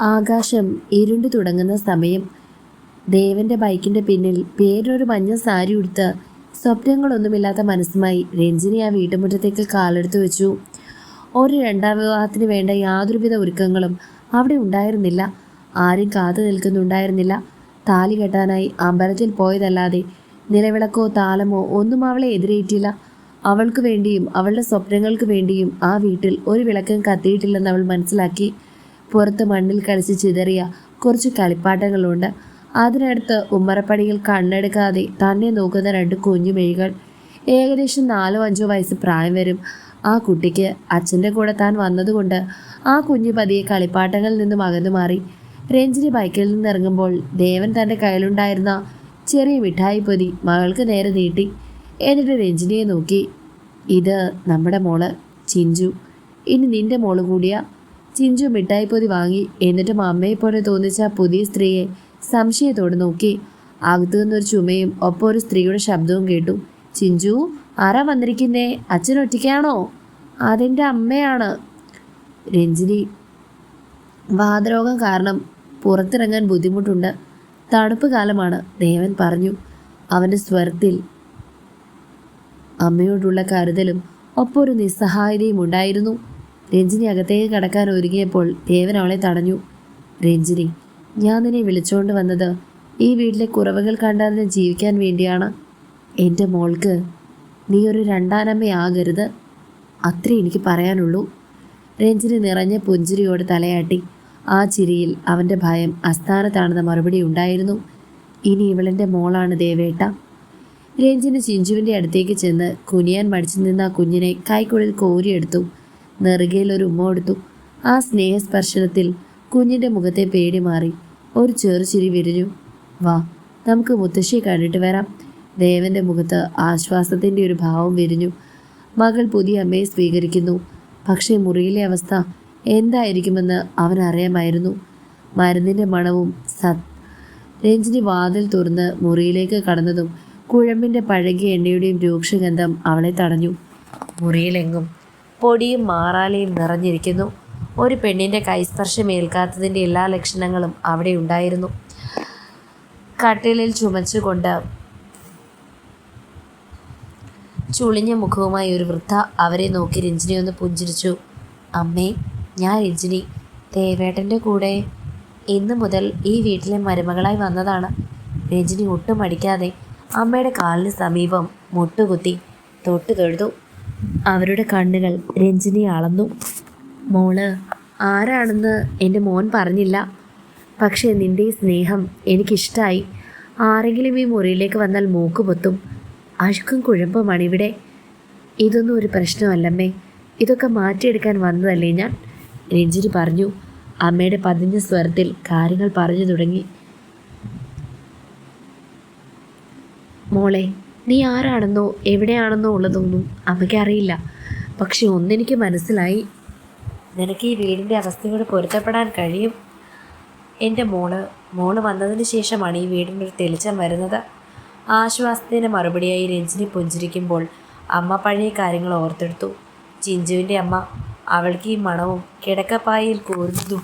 ആകാശം ഇരുണ്ടു തുടങ്ങുന്ന സമയം ദേവന്റെ ബൈക്കിന്റെ പിന്നിൽ പേരൊരു മഞ്ഞ സാരി ഉടുത്ത് സ്വപ്നങ്ങളൊന്നുമില്ലാത്ത മനസ്സുമായി രഞ്ജിനി ആ വീട്ടുമുറ്റത്തേക്ക് കാലെടുത്തു വെച്ചു. ഒരു രണ്ടാം വിവാഹത്തിന് വേണ്ട യാതൊരുവിധ ഒരുക്കങ്ങളും അവിടെ ഉണ്ടായിരുന്നില്ല. ആരും കാത്തു നിൽക്കുന്നുണ്ടായിരുന്നില്ല. താലി കെട്ടാനായി അമ്പലത്തിൽ പോയതല്ലാതെ നിലവിളക്കോ താളമോ ഒന്നും അവളെ എതിരേറ്റില്ല. അവൾക്ക് വേണ്ടിയും അവളുടെ സ്വപ്നങ്ങൾക്ക് വേണ്ടിയും ആ വീട്ടിൽ ഒരു വിളക്കം കത്തിയിട്ടില്ലെന്ന് അവൾ മനസ്സിലാക്കി. പുറത്ത് മണ്ണിൽ കളിച്ച് ചിതറിയ കുറച്ച് കളിപ്പാട്ടങ്ങളുണ്ട്. അതിനടുത്ത് ഉമ്മറപ്പടിയിൽ കണ്ണെടുക്കാതെ തന്നെ നോക്കുന്ന രണ്ട് കുഞ്ഞുമെഴികൾ ഏകദേശം നാലോ അഞ്ചോ വയസ്സ് പ്രായം വരും. ആ കുട്ടിക്ക് അച്ഛന്റെ കൂടെ താൻ വന്നതുകൊണ്ട് ആ കുഞ്ഞു പതിയെ കളിപ്പാട്ടങ്ങളിൽ നിന്നും അകന്നു മാറി. രഞ്ജിനി ബൈക്കിൽ നിന്ന് ഇറങ്ങുമ്പോൾ ദേവൻ തന്റെ കയ്യിലുണ്ടായിരുന്ന ചെറിയ മിഠായി പൊതി മകൾക്ക് നേരെ നീട്ടി. എന്നിട്ട് രഞ്ജിനിയെ നോക്കി ഇത് നമ്മുടെ മോൾ ചിഞ്ചു. ഇനി നിന്റെ മോൾ കൂടിയാ. ചിഞ്ചു മിഠായി പൊതി വാങ്ങി. എന്നിട്ടും അമ്മയെ പോലെ തോന്നിച്ച പുതിയ സ്ത്രീയെ സംശയത്തോടെ നോക്കി. അകത്തു നിന്നൊരു ചുമയും ഒപ്പം ഒരു സ്ത്രീയുടെ ശബ്ദവും കേട്ടു. ചിഞ്ചു ആരാ വന്നിരിക്കുന്നേ? അച്ഛൻ ഒറ്റയ്ക്കാണോ? അതെന്റെ അമ്മയാണ്. രഞ്ജിനി വാതരോഗം കാരണം പുറത്തിറങ്ങാൻ ബുദ്ധിമുട്ടുണ്ട്. തണുപ്പ് കാലമാണ് ദേവൻ പറഞ്ഞു. അവന്റെ സ്വരത്തിൽ അമ്മയോടുള്ള കരുതലും ഒപ്പം ഒരു നിസ്സഹായതയും ഉണ്ടായിരുന്നു. രഞ്ജിനി അകത്തേക്ക് കടക്കാൻ ഒരുങ്ങിയപ്പോൾ ദേവൻ അവളെ തടഞ്ഞു. രഞ്ജിനി ഞാൻ നിന്നെ വിളിച്ചുകൊണ്ട് വന്നത് ഈ വീട്ടിലെ കുറവുകൾ കണ്ടറിഞ്ഞ് ജീവിക്കാൻ വേണ്ടിയാണ്. എന്റെ മോൾക്ക് നീ ഒരു രണ്ടാനമ്മയാകരുത്. അത്രേ എനിക്ക് പറയാനുള്ളൂ. രഞ്ജിനി നിറഞ്ഞ പുഞ്ചിരിയോട് തലയാട്ടി. ആ ചിരിയിൽ അവന്റെ ഭയം അസ്ഥാനത്താണെന്ന മറുപടി ഉണ്ടായിരുന്നു. ഇനി ഇവളെന്റെ മോളാണ് ദേവേട്ട. രഞ്ജിന് ചിഞ്ചുവിന്റെ അടുത്തേക്ക് ചെന്ന് കുനിയാൻ മടിച്ചു നിന്ന ആ കുഞ്ഞിനെ കൈക്കുള്ളിൽ കോരിയെടുത്തു. നെറുകയിൽ ഒരു ഉമ്മ എടുത്തു ആ സ്നേഹസ്പർശനത്തിൽ കുഞ്ഞിന്റെ മുഖത്തെ പേടി മാറി. ഒരു ചെറുചിരി വിരിഞ്ഞു. വാ നമുക്ക് മുത്തശ്ശിയെ കണ്ടിട്ട് വരാം. ദേവന്റെ മുഖത്ത് ആശ്വാസത്തിന്റെ ഒരു ഭാവം വിരിഞ്ഞു. മകൾ പുതിയ അമ്മയെ സ്വീകരിക്കുന്നു. പക്ഷേ മുറിയിലെ അവസ്ഥ എന്തായിരിക്കുമെന്ന് അവൻ അറിയാമായിരുന്നു. മരുന്നിന്റെ മണവും സത് രഞ്ജിനി വാതിൽ തുറന്ന് മുറിയിലേക്ക് കടന്നതും കുഴമ്പിന്റെ പഴകിയ എണ്ണയുടെയും രൂക്ഷഗന്ധം അവളെ തടഞ്ഞു. മുറിയിലെങ്ങും പൊടിയും മാറാലയും നിറഞ്ഞിരിക്കുന്നു. ഒരു പെണ്ണിന്റെ കൈസ്പർശം ഏൽക്കാത്തതിന്റെ എല്ലാ ലക്ഷണങ്ങളും അവിടെ ഉണ്ടായിരുന്നു. കട്ടിലിൽ ചുമച്ചുകൊണ്ട് ചുളിഞ്ഞ മുഖവുമായി ഒരു വൃദ്ധ അവരെ നോക്കി രഞ്ജിനി ഒന്ന് പുഞ്ചിരിച്ചു. അമ്മേ ഞാൻ രഞ്ജിനി. ദേവേട്ടന്റെ കൂടെ ഇന്ന് മുതൽ ഈ വീട്ടിലെ മരുമകളായി വന്നതാണ്. രഞ്ജിനി ഒട്ടും അടിക്കാതെ അമ്മയുടെ കാലിന് സമീപം മുട്ടുകുത്തി തൊട്ടു തൊഴുതു. അവരുടെ കണ്ണുകൾ രഞ്ജിനി അളന്നു. മോൾ ആരാണെന്ന് എന്റെ മോൻ പറഞ്ഞില്ല. പക്ഷേ നിന്റെ ഈ സ്നേഹം എനിക്കിഷ്ടമായി ആരെങ്കിലും ഈ മുറിയിലേക്ക് വന്നാൽ മൂക്ക് പൊത്തും. അഴുക്കും കുഴമ്പുമാണ് ഇവിടെ. ഇതൊന്നും ഒരു പ്രശ്നമല്ലമ്മേ. ഇതൊക്കെ മാറ്റിയെടുക്കാൻ വന്നതല്ലേ ഞാൻ? രഞ്ജിനി പറഞ്ഞു. അമ്മയുടെ പതിഞ്ഞ സ്വരത്തിൽ കാര്യങ്ങൾ പറഞ്ഞു തുടങ്ങി. മോളെ നീ ആരാണെന്നോ എവിടെയാണെന്നോ ഉള്ളതൊന്നും അമ്മയ്ക്ക് അറിയില്ല. പക്ഷെ ഒന്നെനിക്ക് മനസ്സിലായി. നിനക്ക് ഈ വീടിന്റെ അവസ്ഥയോട് പൊരുത്തപ്പെടാൻ കഴിയും. എന്റെ മോൾ മോൾ വന്നതിന് ശേഷമാണ് ഈ വീടിന്റെ ഒരു തെളിച്ചം വരുന്നത്. ആശ്വാസത്തിന് മറുപടിയായി രഞ്ജിനി പുഞ്ചിരിക്കുമ്പോൾ അമ്മ പഴയ കാര്യങ്ങൾ ഓർത്തെടുത്തു. ചിഞ്ചുവിന്റെ അമ്മ അവൾക്ക് ഈ മണവും കിടക്കപ്പായയിൽ കൂർന്നതും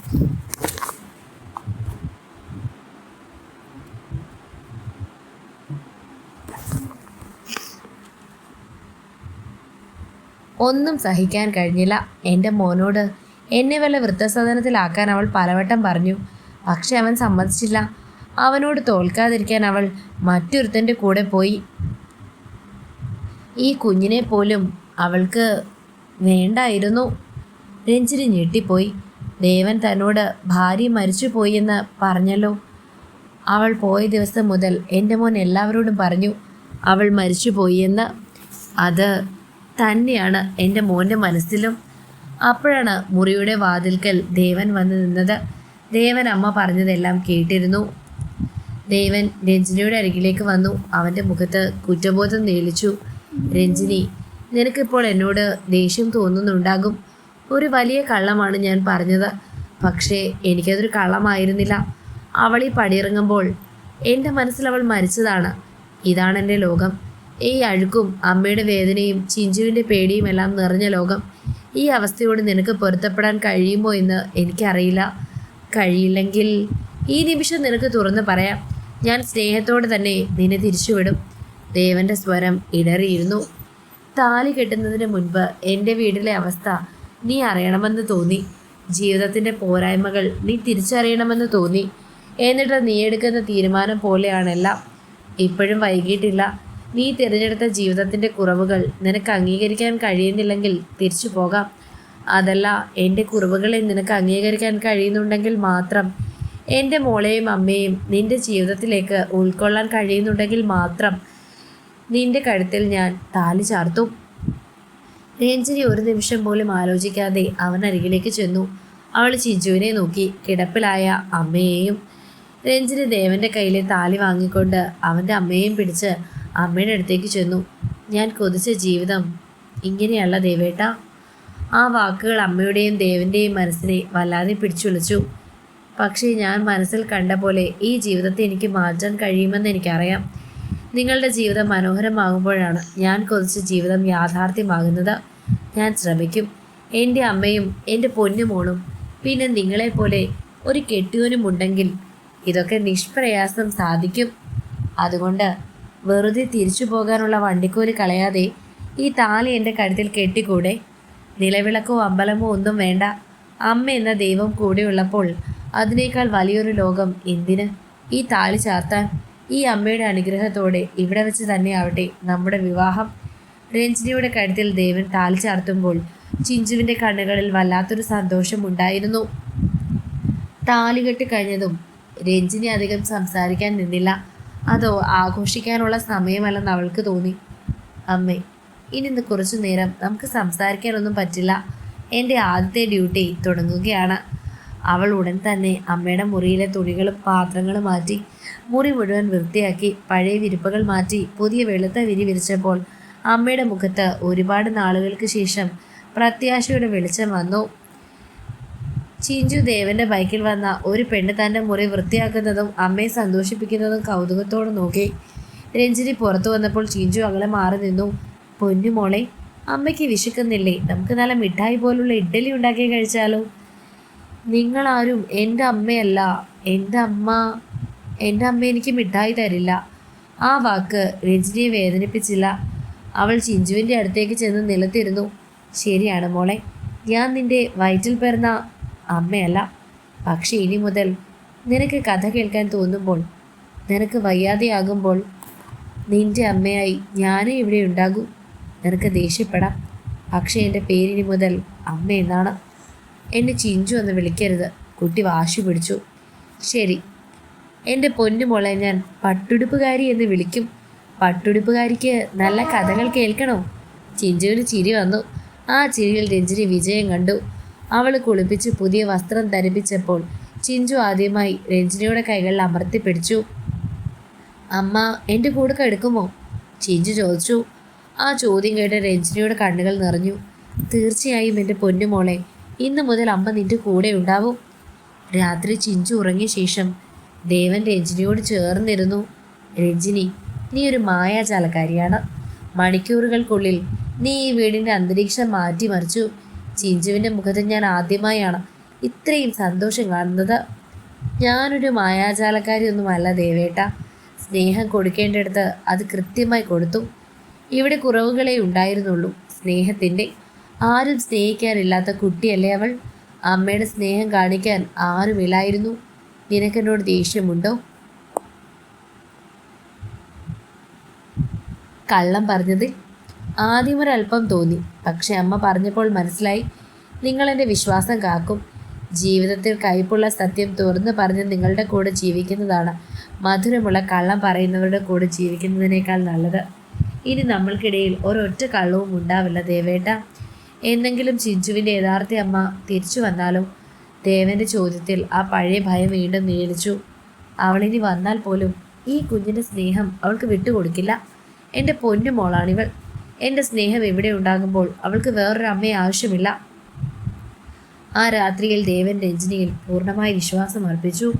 ഒന്നും സഹിക്കാൻ കഴിഞ്ഞില്ല. എന്റെ മോനോട് എന്നെ വല്ല വൃദ്ധസദനത്തിലാക്കാൻ അവൾ പലവട്ടം പറഞ്ഞു. പക്ഷെ അവൻ സമ്മതിച്ചില്ല. അവനോട് തോൽക്കാതിരിക്കാൻ അവൾ മറ്റൊരുത്തന്റെ കൂടെ പോയി. ഈ കുഞ്ഞിനെ പോലും അവൾക്ക് വേണ്ടായിരുന്നു. രഞ്ജിനി ഞെട്ടിപ്പോയി. ദേവൻ തന്നോട് ഭാര്യ മരിച്ചുപോയി എന്ന് പറഞ്ഞല്ലോ. അവൾ പോയ ദിവസം മുതൽ എന്റെ മോൻ എല്ലാവരോടും പറഞ്ഞു അവൾ മരിച്ചുപോയി എന്ന്. അത് തന്നെയാണ് എന്റെ മോന്റെ മനസ്സിലും. അപ്പോഴാണ് മുറിയുടെ വാതിൽക്കൽ ദേവൻ വന്നു നിന്നത്. ദേവൻ അമ്മ പറഞ്ഞതെല്ലാം കേട്ടിരുന്നു. ദേവൻ രഞ്ജിനിയുടെ അരികിലേക്ക് വന്നു. അവന്റെ മുഖത്ത് കുറ്റബോധം നേളിച്ചു. രഞ്ജിനി നിനക്കിപ്പോൾ എന്നോട് ദേഷ്യം തോന്നുന്നുണ്ടാകും. ഒരു വലിയ കള്ളമാണ് ഞാൻ പറഞ്ഞത്. പക്ഷേ എനിക്കതൊരു കള്ളമായിരുന്നില്ല. അവൾ ഈ പടിയിറങ്ങുമ്പോൾ എന്റെ മനസ്സിൽ അവൾ മരിച്ചതാണ്. ഇതാണ് എന്റെ ലോകം. ഈ അഴുക്കും അമ്മയുടെ വേദനയും ചിഞ്ചുവിന്റെ പേടിയും എല്ലാം നിറഞ്ഞ ലോകം ഈ അവസ്ഥയോട് നിനക്ക് പൊരുത്തപ്പെടാൻ കഴിയുമോ എന്ന് എനിക്കറിയില്ല. കഴിയില്ലെങ്കിൽ ഈ നിമിഷം നിനക്ക് തുറന്ന് പറയാം. ഞാൻ സ്നേഹത്തോടെ തന്നെ നിന്നെ തിരിച്ചുവിടും. ദേവന്റെ സ്വരം ഇടറിയിരുന്നു. താലി കെട്ടുന്നതിന് മുൻപ് എന്റെ വീട്ടിലെ അവസ്ഥ നീ അറിയണമെന്ന് തോന്നി. ജീവിതത്തിന്റെ പോരായ്മകൾ നീ തിരിച്ചറിയണമെന്ന് തോന്നി. എന്നിട്ട് നീ എടുക്കുന്ന തീരുമാനം പോലെയാണെല്ലാം ഇപ്പോഴും വൈകിട്ടില്ല. നീ തിരഞ്ഞെടുത്ത ജീവിതത്തിന്റെ കുറവുകൾ നിനക്ക് അംഗീകരിക്കാൻ കഴിയുന്നില്ലെങ്കിൽ തിരിച്ചു പോകാം. അതല്ല എന്റെ കുറവുകളെ നിനക്ക് അംഗീകരിക്കാൻ കഴിയുന്നുണ്ടെങ്കിൽ മാത്രം എന്റെ മോളെയും അമ്മയും നിന്റെ ജീവിതത്തിലേക്ക് ഉൾക്കൊള്ളാൻ കഴിയുന്നുണ്ടെങ്കിൽ മാത്രം നിന്റെ കഴുത്തിൽ ഞാൻ താലി ചാർത്തും. രഞ്ജിനി ഒരു നിമിഷം പോലും ആലോചിക്കാതെ അവൻ അരികിലേക്ക് ചെന്നു. അവൾ ചിജുവിനെ നോക്കി കിടപ്പിലായ അമ്മയെയും രഞ്ജിനി ദേവന്റെ കയ്യിലെ താലി വാങ്ങിക്കൊണ്ട് അവന്റെ അമ്മയെയും പിടിച്ച് അമ്മയുടെ അടുത്തേക്ക് ചെന്നു. ഞാൻ കൊതിച്ച ജീവിതം ഇങ്ങനെയല്ല ദേവേട്ട. ആ വാക്കുകൾ അമ്മയുടെയും ദേവന്റെയും മനസ്സിനെ വല്ലാതെ പിടിച്ചുളിച്ചു പക്ഷേ ഞാൻ മനസ്സിൽ കണ്ട പോലെ ഈ ജീവിതത്തെ എനിക്ക് മാറ്റാൻ കഴിയുമെന്ന് എനിക്കറിയാം. നിങ്ങളുടെ ജീവിതം മനോഹരമാകുമ്പോഴാണ് ഞാൻ കൊതിച്ച ജീവിതം യാഥാർത്ഥ്യമാകുന്നത്. ഞാൻ ശ്രമിക്കും. എന്റെ അമ്മയും എന്റെ പൊന്നുമോളും പിന്നെ നിങ്ങളെപ്പോലെ ഒരു കെട്ടിയവനുമുണ്ടെങ്കിൽ ഇതൊക്കെ നിഷ്പ്രയാസം സാധിക്കും. അതുകൊണ്ട് വെറുതെ തിരിച്ചു പോകാനുള്ള വണ്ടിക്കൂലി കളയാതെ ഈ താലി എന്റെ കഴുത്തിൽ കെട്ടിക്കൂടെ? നിലവിളക്കോ അമ്പലമോ ഒന്നും വേണ്ട. അമ്മ എന്ന ദൈവം കൂടെയുള്ളപ്പോൾ അതിനേക്കാൾ വലിയൊരു ലോകം എന്തിന്? ഈ താലി ചാർത്താൻ ഈ അമ്മയുടെ അനുഗ്രഹത്തോടെ ഇവിടെ വെച്ച് തന്നെ ആവട്ടെ നമ്മുടെ വിവാഹം. രഞ്ജിനിയുടെ കഴുത്തിൽ ദേവൻ താലി ചാർത്തുമ്പോൾ ചിഞ്ചുവിന്റെ കണ്ണുകളിൽ വല്ലാത്തൊരു സന്തോഷം സന്തോഷമുണ്ടായിരുന്നു താലികെട്ട് കഴിഞ്ഞതും രഞ്ജിനി അധികം സംസാരിക്കാൻ നിന്നില്ല. അതോ ആഘോഷിക്കാനുള്ള സമയമല്ലെന്ന് അവൾക്ക് തോന്നി. അമ്മേ ഇനി ഇന്ന് കുറച്ചു നേരം നമുക്ക് സംസാരിക്കാനൊന്നും പറ്റില്ല. എന്റെ ആദ്യത്തെ ഡ്യൂട്ടി തുടങ്ങുകയാണ്. അവൾ ഉടൻ തന്നെ അമ്മയുടെ മുറിയിലെ തുണികളും പാത്രങ്ങളും മാറ്റി മുറി മുഴുവൻ വൃത്തിയാക്കി പഴയ വിരിപ്പുകൾ മാറ്റി പുതിയ വെളുത്ത വിരി വിരിച്ചപ്പോൾ അമ്മയുടെ മുഖത്ത് ഒരുപാട് നാളുകൾക്ക് ശേഷം പ്രത്യാശയുടെ വെളിച്ചം വന്നു. ചിഞ്ചു ദേവന്റെ ബൈക്കിൽ വന്ന ഒരു പെണ്ണ് തന്റെ മുറി വൃത്തിയാക്കുന്നതും അമ്മയെ സന്തോഷിപ്പിക്കുന്നതും കൗതുകത്തോടെ നോക്കി. രഞ്ജിനി പുറത്തു വന്നപ്പോൾ ചിഞ്ചു അങ്ങളെ മാറി നിന്നു. പൊന്നു മോളെ അമ്മയ്ക്ക് വിശക്കുന്നില്ലേ? നമുക്ക് നല്ല മിഠായി പോലുള്ള ഇഡ്ഡലി ഉണ്ടാക്കി കഴിച്ചാലോ? നിങ്ങളാരും എന്റെ അമ്മയല്ല. എന്റെ അമ്മ എന്റെ അമ്മ എനിക്ക് മിഠായി തരില്ല. ആ വാക്ക് രഞ്ജിനിയെ വേദനിപ്പിച്ചില്ല. അവൾ ചിഞ്ചുവിന്റെ അടുത്തേക്ക് ചെന്ന് നിലത്തിരുന്നു. ശരിയാണ് മോളെ ഞാൻ നിന്റെ വയറ്റിൽ പിറന്ന അമ്മയല്ല പക്ഷെ ഇനി മുതൽ നിനക്ക് കഥ കേൾക്കാൻ തോന്നുമ്പോൾ നിനക്ക് വയ്യാതെയാകുമ്പോൾ നിന്റെ അമ്മയായി ഞാനും ഇവിടെ ഉണ്ടാകൂ. നിനക്ക് ദേഷ്യപ്പെടാം. പക്ഷേ എന്റെ പേരിനി മുതൽ അമ്മ എന്നാണ്. എന്നെ ചിഞ്ചു എന്ന് വിളിക്കരുത്. കുട്ടി വാശി പിടിച്ചു. ശരി. എന്റെ പൊന്നുമോളെ ഞാൻ പട്ടുടുപ്പുകാരി എന്ന് വിളിക്കും. പട്ടുടുപ്പുകാരിക്ക് നല്ല കഥകൾ കേൾക്കണോ? ചിഞ്ചുവിന് ചിരി വന്നു. ആ ചിരിയിൽ രഞ്ജിനി വിജയം കണ്ടു. അവൾ കുളിപ്പിച്ച് പുതിയ വസ്ത്രം ധരിപ്പിച്ചപ്പോൾ ചിഞ്ചു ആദ്യമായി രഞ്ജിനിയുടെ കൈകളിൽ അമർത്തി പിടിച്ചു. അമ്മ എന്റെ കൂടെ കിടക്കുമോ? ചിഞ്ചു ചോദിച്ചു. ആ ചോദ്യം കേട്ട് രഞ്ജിനിയുടെ കണ്ണുകൾ നിറഞ്ഞു. തീർച്ചയായും എന്റെ പൊന്നുമോളെ ഇന്നു മുതൽ അമ്മ നിന്റെ കൂടെ ഉണ്ടാവും. രാത്രി ചിഞ്ചു ഉറങ്ങിയ ശേഷം ദേവൻ രഞ്ജിനിയോട് ചേർന്നിരുന്നു. രഞ്ജിനി നീ ഒരു മായാജാലക്കാരിയാണ്. മണിക്കൂറുകൾക്കുള്ളിൽ നീ ഈ വീടിന്റെ അന്തരീക്ഷം മാറ്റിമറിച്ചു. ചിഞ്ചുവിന്റെ മുഖത്ത് ഞാൻ ആദ്യമായാണ് ഇത്രയും സന്തോഷം കാണുന്നത്. ഞാനൊരു മായാജാലക്കാരിയൊന്നുമല്ല ദേവേട്ട. സ്നേഹം കൊടുക്കേണ്ടടുത്ത് അത് കൃത്യമായി കൊടുത്തു. ഇവിടെ കുറവുകളെ ഉണ്ടായിരുന്നുള്ളൂ സ്നേഹത്തിന്റെ ആരും സ്നേഹിക്കാനില്ലാത്ത കുട്ടിയല്ലേ അവൾ. അമ്മയുടെ സ്നേഹം കാണിക്കാൻ ആരുമില്ലായിരുന്നു നിനക്കെന്നോട് ദേഷ്യമുണ്ടോ? കള്ളം പറഞ്ഞതിൽ ആദ്യമൊരല്പം തോന്നി. പക്ഷെ അമ്മ പറഞ്ഞപ്പോൾ മനസ്സിലായി. നിങ്ങളെന്റെ വിശ്വാസം കാക്കും. ജീവിതത്തിൽ കയ്പുള്ള സത്യം തുറന്നു പറഞ്ഞ് നിങ്ങളുടെ കൂടെ ജീവിക്കുന്നതാണ്. മധുരമുള്ള കള്ളം പറയുന്നവരുടെ കൂടെ ജീവിക്കുന്നതിനേക്കാൾ നല്ലത്. ഇനി നമ്മൾക്കിടയിൽ ഒരൊറ്റ കള്ളവും ഉണ്ടാവില്ല ദേവേട്ട. എന്നെങ്കിലും ചിഞ്ചുവിന്റെ യഥാർത്ഥ അമ്മ തിരിച്ചു വന്നാലോ ദേവന്റെ ചോദ്യത്തിൽ ആ പഴയ ഭയം വീണ്ടും നീളിച്ചു. അവളിനി വന്നാൽ പോലും ഈ കുഞ്ഞിന്റെ സ്നേഹം അവൾക്ക് വിട്ടുകൊടുക്കില്ല. എന്റെ പൊന്നു മോളാണിവൾ. എന്റെ സ്നേഹം ഇവിടെ ഉണ്ടാകുമ്പോൾ അവൾക്ക് വേറൊരു അമ്മയെ ആവശ്യമില്ല. ആ രാത്രിയിൽ ദേവൻ രഞ്ജിനിയിൽ പൂർണമായി വിശ്വാസം അർപ്പിച്ചു.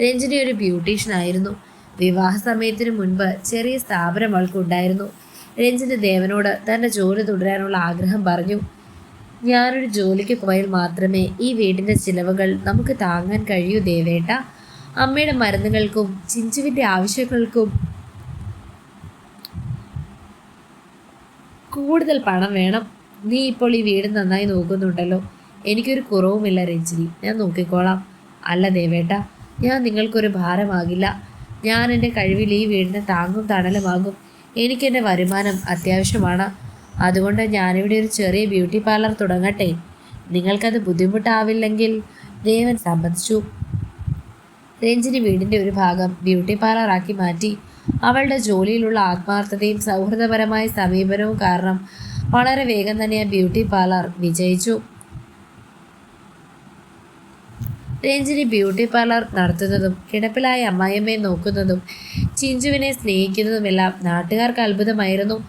രഞ്ജിനി ഒരു ബ്യൂട്ടീഷ്യനായിരുന്നു വിവാഹ സമയത്തിന് മുൻപ് ചെറിയ സ്ഥാപനം അവൾക്കുണ്ടായിരുന്നു. രഞ്ജിനി ദേവനോട് തന്റെ ജോലി തുടരാനുള്ള ആഗ്രഹം പറഞ്ഞു. ഞാനൊരു ജോലിക്ക് പോയാൽ മാത്രമേ ഈ വീടിന്റെ ചിലവുകൾ നമുക്ക് താങ്ങാൻ കഴിയൂ ദേവേട്ട. അമ്മയുടെ മരുന്നുകൾക്കും ചിഞ്ചുവിന്റെ ആവശ്യങ്ങൾക്കും കൂടുതൽ പണം വേണം. നീ ഇപ്പോൾ ഈ വീട് നന്നായി നോക്കുന്നുണ്ടല്ലോ. എനിക്കൊരു കുറവുമില്ല രഞ്ജിനി. ഞാൻ നോക്കിക്കോളാം. അല്ല ദേവേട്ട ഞാൻ നിങ്ങൾക്കൊരു ഭാരമാകില്ല. ഞാൻ എന്റെ കഴിവിൽ ഈ വീടിന് താങ്ങും തണലുമാകും എനിക്കെന്റെ വരുമാനം അത്യാവശ്യമാണ്. അതുകൊണ്ട് ഞാനിവിടെ ഒരു ചെറിയ ബ്യൂട്ടി പാർലർ തുടങ്ങട്ടെ. നിങ്ങൾക്കത് ബുദ്ധിമുട്ടാവില്ലെങ്കിൽ ദേവൻ സമ്മതിച്ചു. രഞ്ജിനി വീടിന്റെ ഒരു ഭാഗം ബ്യൂട്ടി പാർലറാക്കി മാറ്റി അവളുടെ ജോലിയിലുള്ള ആത്മാർത്ഥതയും സൗഹൃദപരമായ സമീപനവും കാരണം വളരെ വേഗം തന്നെ ആ ബ്യൂട്ടി പാർലർ വിജയിച്ചു. രഞ്ജിനി ബ്യൂട്ടി പാർലർ നടത്തുന്നതും കിടപ്പിലായ അമ്മായിയമ്മയെ നോക്കുന്നതും ചിഞ്ചുവിനെ സ്നേഹിക്കുന്നതുമെല്ലാം നാട്ടുകാർക്ക് അത്ഭുതമായിരുന്നു.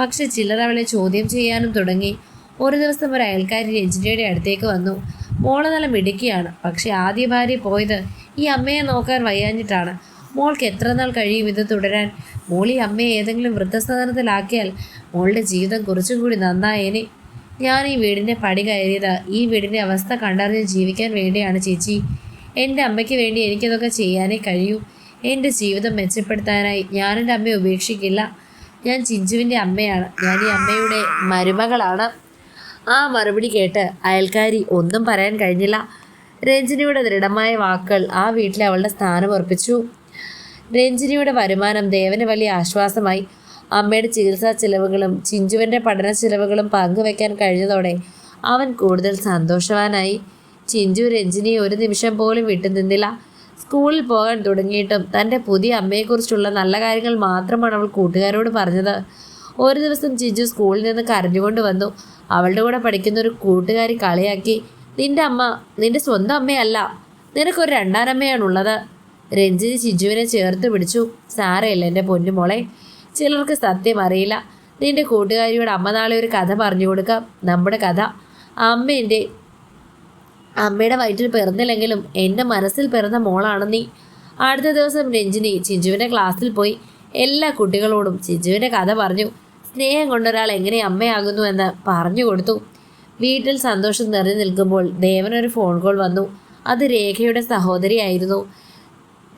പക്ഷെ ചിലർ അവളെ ചോദ്യം ചെയ്യാനും തുടങ്ങി. ഒരു ദിവസം ഒരു അയൽക്കാരി രഞ്ജിനിയുടെ അടുത്തേക്ക് വന്നു. മോൾ നല്ല മിടുക്കിയാണ്. പക്ഷെ ആദ്യ ഭാര്യ പോയത് ഈ അമ്മയെ നോക്കാൻ വയ്യാഞ്ഞിട്ടാണ്. മോൾക്ക് എത്ര നാൾ കഴിയും ഇത് തുടരാൻ? മോളി അമ്മയെ ഏതെങ്കിലും വൃദ്ധസദനത്തിലാക്കിയാൽ മോളുടെ ജീവിതം കുറച്ചും കൂടി നന്നായേനെ. ഞാൻ ഈ വീടിന്റെ പടി കയറിയത്. ഈ വീടിന്റെ അവസ്ഥ കണ്ടറിഞ്ഞ് ജീവിക്കാൻ വേണ്ടിയാണ് ചേച്ചി. എന്റെ അമ്മയ്ക്ക് വേണ്ടി എനിക്കതൊക്കെ ചെയ്യാനേ കഴിയൂ. എന്റെ ജീവിതം മെച്ചപ്പെടുത്താനായി ഞാൻ എന്റെ അമ്മയെ ഉപേക്ഷിക്കില്ല. ഞാൻ ചിഞ്ചുവിന്റെ അമ്മയാണ്. ഞാൻ ഈ അമ്മയുടെ മരുമകളാണ്. ആ മറുപടി കേട്ട് അയൽക്കാരി ഒന്നും പറയാൻ കഴിഞ്ഞില്ല. രഞ്ജിനിയുടെ ദൃഢമായ വാക്കുകൾ ആ വീട്ടിലെ അവളുടെ സ്ഥാനം ഉറപ്പിച്ചു രഞ്ജിനിയുടെ വരുമാനം ദേവന് വലിയ ആശ്വാസമായി. അമ്മയുടെ ചികിത്സാ ചിലവുകളും ചിഞ്ചുവിന്റെ പഠന ചിലവുകളും പങ്കുവെക്കാൻ കഴിഞ്ഞതോടെ അവൻ കൂടുതൽ സന്തോഷവാനായി. ചിഞ്ചു രഞ്ജിനിയെ ഒരു നിമിഷം പോലും വിട്ടുനിന്നില്ല സ്കൂളിൽ പോകാൻ തുടങ്ങിയിട്ടും തന്റെ പുതിയ അമ്മയെക്കുറിച്ചുള്ള നല്ല കാര്യങ്ങൾ മാത്രമാണ് അവൾ കൂട്ടുകാരോട് പറഞ്ഞത്. ഒരു ദിവസം ചിഞ്ചു സ്കൂളിൽ നിന്ന് കരഞ്ഞുകൊണ്ട് വന്നു. അവളുടെ കൂടെ പഠിക്കുന്ന ഒരു കൂട്ടുകാരി കളിയാക്കി നിന്റെ അമ്മ നിന്റെ സ്വന്തം അമ്മയല്ല. നിനക്കൊരു രണ്ടാനമ്മയാണുള്ളത്. രഞ്ജിനി ചിഞ്ചുവിനെ ചേർത്ത് പിടിച്ചു. സാറയല്ല എന്റെ പൊന്നുമോളെ ചിലർക്ക് സത്യം അറിയില്ല. നിന്റെ കൂട്ടുകാരിയോട് അമ്മ നാളെ ഒരു കഥ പറഞ്ഞു കൊടുക്കാം. നമ്മുടെ കഥ. അമ്മേന്റെ അമ്മയുടെ വയറ്റിൽ പിറന്നില്ലെങ്കിലും എന്റെ മനസ്സിൽ പിറന്ന മോളാണ് നീ. അടുത്ത ദിവസം രഞ്ജിനി ചിഞ്ചുവിന്റെ ക്ലാസ്സിൽ പോയി. എല്ലാ കുട്ടികളോടും ചിഞ്ചുവിന്റെ കഥ പറഞ്ഞു. സ്നേഹം കൊണ്ടൊരാൾ എങ്ങനെ അമ്മയാകുന്നു എന്ന് പറഞ്ഞു കൊടുത്തു. വീട്ടിൽ സന്തോഷം നിറഞ്ഞു നിൽക്കുമ്പോൾ ദേവനൊരു ഫോൺ കോൾ വന്നു. അത് രേഖയുടെ സഹോദരിയായിരുന്നു.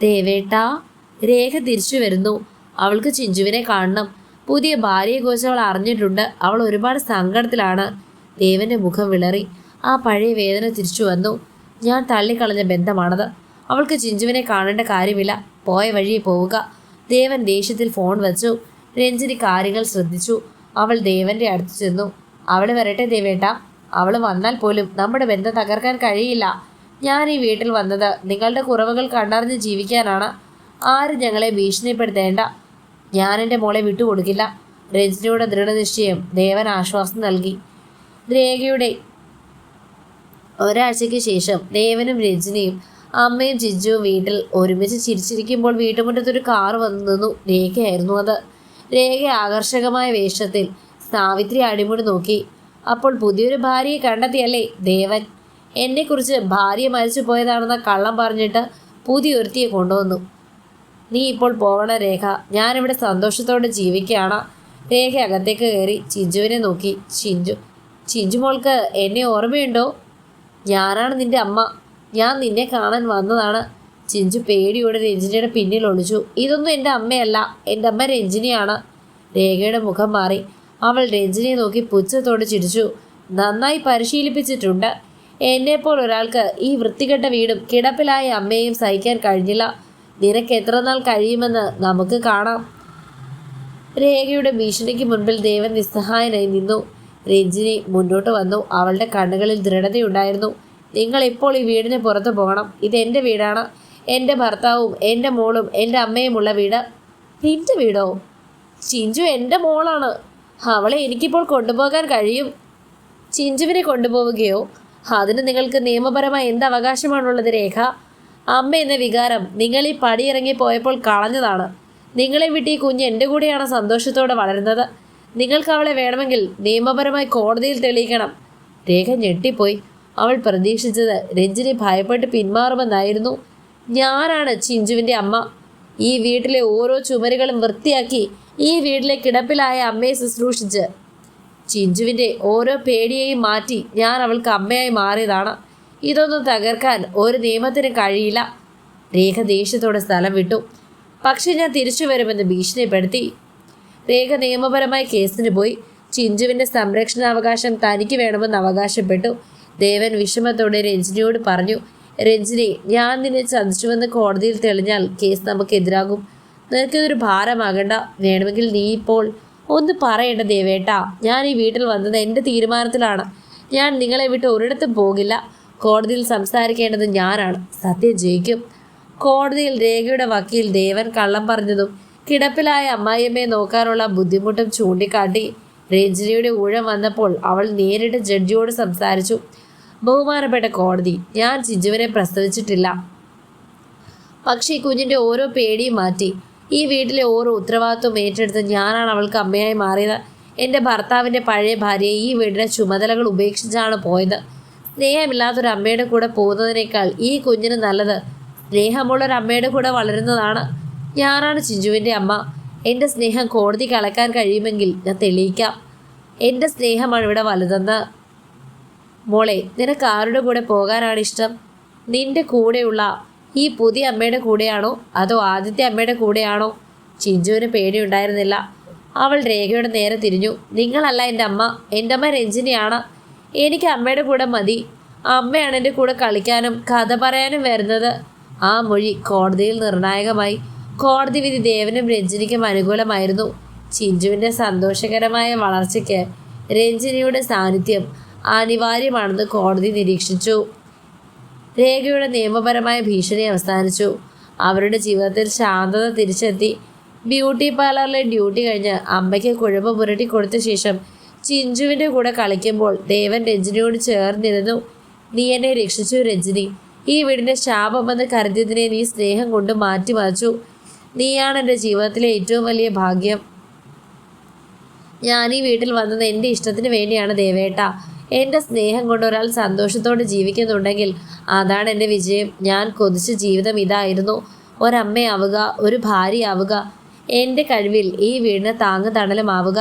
ദേവേട്ടാ രേഖ തിരിച്ചു വരുന്നു. അവൾക്ക് ചിഞ്ചുവിനെ കാണണം. പുതിയ ഭാര്യയെക്കുറിച്ച് അവൾ അറിഞ്ഞിട്ടുണ്ട്. അവൾ ഒരുപാട് സങ്കടത്തിലാണ്. ദേവന്റെ മുഖം വിളറി. ആ പഴയ വേദന തിരിച്ചു വന്നു. ഞാൻ തള്ളിക്കളഞ്ഞ ബന്ധമാണത്. അവൾക്ക് ചിഞ്ചുവിനെ കാണേണ്ട കാര്യമില്ല. പോയ വഴിയെ പോവുക. ദേവൻ ദേഷ്യത്തിൽ ഫോൺ വെച്ചു. രഞ്ജിനി കാര്യങ്ങൾ ശ്രദ്ധിച്ചു. അവൾ ദേവന്റെ അടുത്ത് ചെന്നു. അവിടെ വരട്ടെ ദേവേട്ട. അവൾ വന്നാൽ പോലും നമ്മുടെ ബന്ധം തകർക്കാൻ കഴിയില്ല. ഞാൻ ഈ വീട്ടിൽ വന്നത് നിങ്ങളുടെ കുറവുകൾ കണ്ടറിഞ്ഞ് ജീവിക്കാനാണ്. ആരും ഞങ്ങളെ ഭീഷണിപ്പെടുത്തേണ്ട. ഞാൻ എന്റെ മോളെ വിട്ടുകൊടുക്കില്ല. രഞ്ജിനിയുടെ ദൃഢനിശ്ചയം ദേവൻ ആശ്വാസം നൽകി. രേഖയുടെ ഒരാഴ്ചയ്ക്ക് ശേഷം ദേവനും രഞ്ജിനിയും അമ്മയും ചിഞ്ചുവും വീട്ടിൽ ഒരുമിച്ച് ചിരിച്ചിരിക്കുമ്പോൾ വീട്ടുമുറ്റത്തൊരു കാർ വന്നു നിന്നു. രേഖയായിരുന്നു അത്. രേഖ ആകർഷകമായ വേഷത്തിൽ സാവിത്രി അടിമുടി നോക്കി. അപ്പോൾ പുതിയൊരു ഭാര്യയെ കണ്ടെത്തിയല്ലേ ദേവൻ? എന്നെക്കുറിച്ച് ഭാര്യ മരിച്ചു പോയതാണെന്ന കള്ളം പറഞ്ഞിട്ട് പുതിയൊരുത്തിയെ കൊണ്ടുവന്നു. നീ ഇപ്പോൾ പോകണ രേഖ. ഞാനിവിടെ സന്തോഷത്തോടെ ജീവിക്കുകയാണ്. രേഖ അകത്തേക്ക് കയറി ചിഞ്ചുവിനെ നോക്കി. ചിഞ്ചു ചിഞ്ചു മോൾക്ക് എന്നെ ഓർമ്മയുണ്ടോ? ഞാനാണ് നിന്റെ അമ്മ. ഞാൻ നിന്നെ കാണാൻ വന്നതാണ്. ചിഞ്ചു പേടിയോടെ രഞ്ജിനിയുടെ പിന്നിൽ ഒളിച്ചു. ഇതൊന്നും എന്റെ അമ്മയല്ല. എന്റെ അമ്മ രഞ്ജിനിയാണ്. രേഖയുടെ മുഖം മാറി. അവൾ രഞ്ജിനിയെ നോക്കി പുച്ഛത്തോടെ ചിരിച്ചു. നന്നായി പരിശീലിപ്പിച്ചിട്ടുണ്ട്. എന്നെപ്പോൾ ഒരാൾക്ക് ഈ വൃത്തികെട്ട വീടും കിടപ്പിലായ അമ്മയും സഹിക്കാൻ കഴിഞ്ഞില്ല. നിനക്ക് എത്ര നാൾ കഴിയുമെന്ന് നമുക്ക് കാണാം. രേഖയുടെ ഭീഷണിക്ക് മുൻപിൽ ദേവൻ നിസ്സഹായനായി നിന്നു. രഞ്ജിനി മുന്നോട്ട് വന്നു. അവളുടെ കണ്ണുകളിൽ ദൃഢതയുണ്ടായിരുന്നു. നിങ്ങൾ ഇപ്പോൾ ഈ വീടിന് പുറത്തു പോകണം. ഇത് എന്റെ വീടാണ്. എന്റെ ഭർത്താവും എന്റെ മോളും എന്റെ അമ്മയുമുള്ള വീട്. നിന്റെ വീടോ? ചിഞ്ചു എന്റെ മോളാണ്. അവളെ എനിക്കിപ്പോൾ കൊണ്ടുപോകാൻ കഴിയും. ചിഞ്ചുവിനെ കൊണ്ടുപോവുകയോ? അതിന് നിങ്ങൾക്ക് നിയമപരമായി എന്ത് അവകാശമാണുള്ളത് രേഖ? അമ്മ എന്ന വികാരം നിങ്ങൾ ഈ പടിയിറങ്ങി പോയപ്പോൾ കളഞ്ഞതാണ്. നിങ്ങളെ വിട്ട് ഈ കുഞ്ഞ് എന്റെ കൂടെയാണ് സന്തോഷത്തോടെ വളരുന്നത്. നിങ്ങൾക്ക് അവളെ വേണമെങ്കിൽ നിയമപരമായി കോടതിയിൽ തെളിയിക്കണം. രേഖ ഞെട്ടിപ്പോയി. അവൾ പ്രതീക്ഷിച്ചത് രഞ്ജിനി ഭയപ്പെട്ട് പിന്മാറുമെന്നായിരുന്നു. ഞാനാണ് ചിഞ്ചുവിന്റെ അമ്മ. ഈ വീട്ടിലെ ഓരോ ചുമരുകളും വൃത്തിയാക്കി ഈ വീട്ടിലെ കിടപ്പിലായ അമ്മയെ ശുശ്രൂഷിച്ച് ചിഞ്ചുവിന്റെ ഓരോ പേടിയെയും മാറ്റി ഞാൻ അവൾക്ക് അമ്മയായി മാറിയതാണ്. ഇതൊന്നും തകർക്കാൻ ഒരു നിയമത്തിന് കഴിയില്ല. രേഖ ദേഷ്യത്തോടെ സ്ഥലം വിട്ടു. പക്ഷേ ഞാൻ തിരിച്ചു വരുമെന്ന് ഭീഷണിപ്പെടുത്തി. രേഖ നിയമപരമായി കേസിന് പോയി. ചിഞ്ചുവിന്റെ സംരക്ഷണാവകാശം തനിക്ക് വേണമെന്ന് അവകാശപ്പെട്ടു. ദേവൻ വിഷമത്തോടെ രഞ്ജിനിയോട് പറഞ്ഞു രഞ്ജിനി ഞാൻ നിന്നെ ചതിച്ചുവെന്ന് കോടതിയിൽ തെളിഞ്ഞാൽ കേസ് നമുക്കെതിരാകും നിനക്കിതൊരു ഭാരമാകണ്ട. വേണമെങ്കിൽ നീ ഇപ്പോൾ ഒന്ന് പറയണ്ട ദേവേട്ടാ ഞാൻ ഈ വീട്ടിൽ വന്നത് എന്റെ തീരുമാനത്തിലാണ്. ഞാൻ നിങ്ങളെ വിട്ട് ഒരിടത്തും പോകില്ല. കോടതിയിൽ സംസാരിക്കേണ്ടത് ഞാനാണ്. സത്യം ജയിക്കും. കോടതിയിൽ രേഖയുടെ വക്കീൽ ദേവൻ കള്ളം പറഞ്ഞതും കിടപ്പിലായ അമ്മായിയമ്മയെ നോക്കാനുള്ള ബുദ്ധിമുട്ടും ചൂണ്ടിക്കാട്ടി രഞ്ജിനിയുടെ ഊഴം വന്നപ്പോൾ അവൾ നേരിട്ട് ജഡ്ജിയോട് സംസാരിച്ചു. ബഹുമാനപ്പെട്ട കോടതി ഞാൻ ചിഞ്ചുവിനെ പ്രസവിച്ചിട്ടില്ല. പക്ഷേ കുഞ്ഞിന്റെ ഓരോ പേടിയും മാറ്റി. ഈ വീട്ടിലെ ഓരോ ഉത്തരവാദിത്വം ഏറ്റെടുത്ത് ഞാനാണ് അവൾക്ക് അമ്മയായി മാറിയത്. എന്റെ ഭർത്താവിന്റെ പഴയ ഭാര്യയെ ഈ വീടിന്റെ ചുമതലകൾ ഉപേക്ഷിച്ചാണ് പോയത്. സ്നേഹമില്ലാത്തൊരു അമ്മയുടെ കൂടെ പോകുന്നതിനേക്കാൾ ഈ കുഞ്ഞിന് നല്ലത്. സ്നേഹമുള്ളൊരു അമ്മയുടെ കൂടെ വളരുന്നതാണ്. ഞാനാണ് ചിഞ്ചുവിന്റെ അമ്മ. എന്റെ സ്നേഹം കോടതി കളക്കാൻ കഴിയുമെങ്കിൽ ഞാൻ തെളിയിക്കാം. എന്റെ സ്നേഹമാണ് ഇവിടെ വലുതെന്ന്. മോളെ നിനക്ക് ആരുടെ കൂടെ പോകാനാണ് ഇഷ്ടം? നിന്റെ കൂടെയുള്ള ഈ പുതിയ അമ്മയുടെ കൂടെയാണോ? അതോ ആദ്യത്തെ അമ്മയുടെ കൂടെയാണോ? ചിഞ്ചുവിന് പേടിയുണ്ടായിരുന്നില്ല. അവൾ രേഖയുടെ നേരെ തിരിഞ്ഞു. നിങ്ങളല്ല എന്റെ അമ്മ. എന്റെ അമ്മ രഞ്ജിനിയാണ്. എനിക്ക് അമ്മയുടെ കൂടെ മതി. അമ്മയാണ് എന്റെ കൂടെ കളിക്കാനും കഥ പറയാനും വരുന്നത്. ആ മൊഴി കോടതിയിൽ നിർണായകമായി. കോടതി വിധി ദേവനും രഞ്ജിനിക്കും അനുകൂലമായിരുന്നു. ചിഞ്ചുവിന്റെ സന്തോഷകരമായ വളർച്ചയ്ക്ക് രഞ്ജിനിയുടെ സാന്നിധ്യം അനിവാര്യമാണെന്ന് കോടതി നിരീക്ഷിച്ചു. രേഖയുടെ നിയമപരമായ ഭീഷണി അവസാനിച്ചു. അവരുടെ ജീവിതത്തിൽ ശാന്തത തിരിച്ചെത്തി. ബ്യൂട്ടി പാർലറിലെ ഡ്യൂട്ടി കഴിഞ്ഞ് അമ്മയ്ക്ക് കുഴമ്പ് പുരട്ടി കൊടുത്ത ശേഷം ചിഞ്ചുവിന്റെ കൂടെ കളിക്കുമ്പോൾ ദേവൻ രഞ്ജിനിയോട് ചേർന്നിരുന്നു. നീ എന്നെ രക്ഷിച്ചു രഞ്ജിനി. ഈ വീടിന്റെ ശാപമെന്ന് കരുതിയതിനെ നീ സ്നേഹം കൊണ്ട് മാറ്റിമറിച്ചു. നീയാണ് എന്റെ ജീവിതത്തിലെ ഏറ്റവും വലിയ ഭാഗ്യം. ഞാൻ ഈ വീട്ടിൽ വന്നത് എന്റെ ഇഷ്ടത്തിന് വേണ്ടിയാണ് ദേവേട്ട. എന്റെ സ്നേഹം കൊണ്ട് ഒരാൾ സന്തോഷത്തോടെ ജീവിക്കുന്നുണ്ടെങ്കിൽ അതാണ് എന്റെ വിജയം. ഞാൻ കൊതിച്ച ജീവിതം ഇതായിരുന്നു. ഒരമ്മയാവുക ഒരു ഭാര്യയാവുക എന്റെ കഴിവിൽ ഈ വീടിന് താങ്ങ് തണലുമാവുക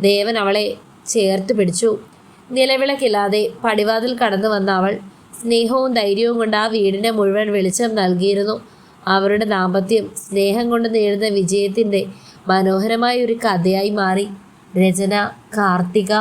ദേവൻ അവളെ ചേർത്ത് പിടിച്ചു. നിലവിളക്കില്ലാതെ പടിവാതിൽ കടന്നു വന്ന അവൾ സ്നേഹവും ധൈര്യവും കൊണ്ട് ആ വീടിനെ മുഴുവൻ വെളിച്ചം നൽകിയിരുന്നു. അവരുടെ ദാമ്പത്യം സ്നേഹം കൊണ്ട് നേടുന്ന വിജയത്തിന്റെ മനോഹരമായ ഒരു കഥയായി മാറി. രചന കാർത്തിക.